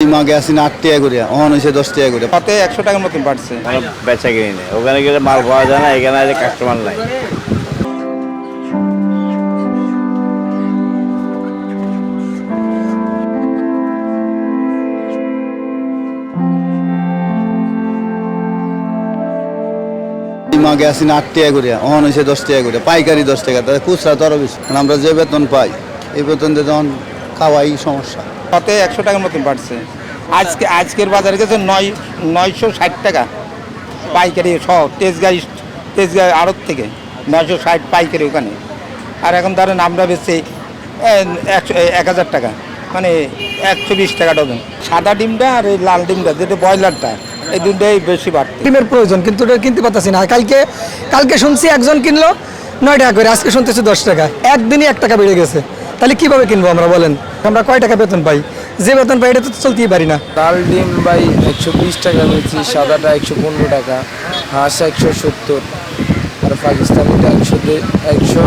মাগে আসিন আট টাকা করে অহন হয়েছে দশ টাকা করে তাতে একশো টাকার মতন বাড়ছে। বেচা কিনি নেই। ওখানে গেলে মাল পাওয়া যায় না এখানে আছে কাস্টমার নাই। মাগে আসিন আট টাকা করে অহন হয়েছে দশ টাকা করে পাইকারি দশ টাকা তাহলে খুচরা তো আরও বেশি। আমরা যে বেতন পাই এই বেতন দিয়ে তখন খাওয়াই সমস্যা। তাতে একশো টাকার মতন বাড়ছে। আজকে আজকের বাজারে গেছে নয় নয়শো ষাট টাকা পাইকারি সহ তেজগাঁ তেজগাঁ আড়ত থেকে নয়শো ষাট পাইকারি ওখানে। আর এখন ধরেন আমরা এ, একশো এক হাজার টাকা মানে একশো বিশ টাকা ডজন। সাদা ডিমটা আর এই লাল ডিমটা যেটা ব্রয়লারটা এই দুটাই বেশি বাড়ছে। ডিমের প্রয়োজন কিন্তু ওটা কিনতে পারতাছি না। কালকে কালকে শুনছি একজন কিনলো নয় টাকা করে আজকে শুনতেছি দশ টাকা। একদিনই এক টাকা বেড়ে গেছে। তাহলে কীভাবে কিনবো আমরা বলেন? আমরা কয় টাকা বেতন পাই? যে বেতন পাই এটা তো চলতেই পারি না। লাল ডিম বাই একশো বিশ টাকা বেচি সাদাটা একশো পনেরো টাকা হাঁস একশো সত্তর আর পাকিস্তানিটা একশো দে- একশো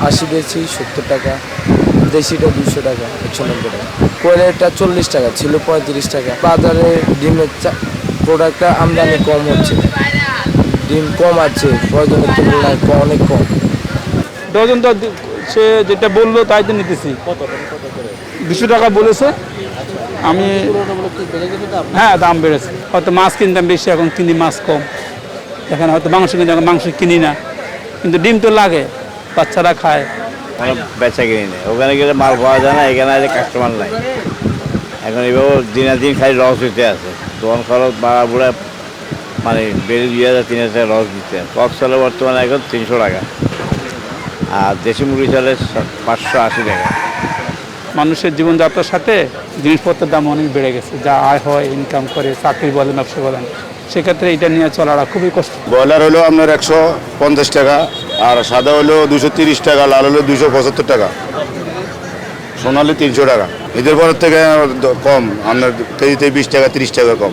আশি বেচি সত্তর টাকা দেশিটা দুশো টাকা একশো নব্বই টাকা। কোয়েলেরটা চল্লিশ টাকা ছিল পঁয়ত্রিশ টাকা। বাজারে ডিমের প্রোডাক্টটা আমদানি কম হচ্ছে। ডিম কম আছে প্রয়োজনের তুলনায় অনেক কম। ডজন তো সে যেটা বলল তাই তো নিতেছি। দুশো টাকা বলেছে। আমি হ্যাঁ দাম বেড়েছে। হয়তো মাছ কিনতাম বেশি এখন কিনি মাছ কম। এখানে হয়তো মাংস কিনতাম এখন মাংস কিনি না। কিন্তু ডিম তো লাগে বাচ্চারা খায়। বেচা কিনি নেই। ওখানে গেলে মাল পাওয়া যায় না এখানে আছে কাস্টমার নাই। এখন এভাবে দিনে দিন খালি রস দিতে আছে। দোকান খরচ বাড়া বুড়া মানে বেড়ে দুই হাজার তিন হাজার রস দিতে আছে। কক চলে বর্তমানে এখন তিনশো টাকা। আর দেশি মুরগি চলে পাঁচশো আশি টাকা। মানুষের জীবনযাত্রার সাথে জিনিসপত্রের দাম অনেক বেড়ে গেছে। যা আয় হয় ইনকাম করে চাকরি বলেন ব্যবসা বলেন সেক্ষেত্রে এটা নিয়ে চলাটা খুবই কষ্ট। ব্রয়লার হলো আপনার একশো পঞ্চাশ টাকা আর সাদা হলো দুশো তিরিশ টাকা লাল হলো দুশো পঁচাত্তর টাকা সোনালি তিনশো টাকা। ঈদের পরের থেকে কম আপনার কেজিতে বিশ টাকা তিরিশ টাকা কম।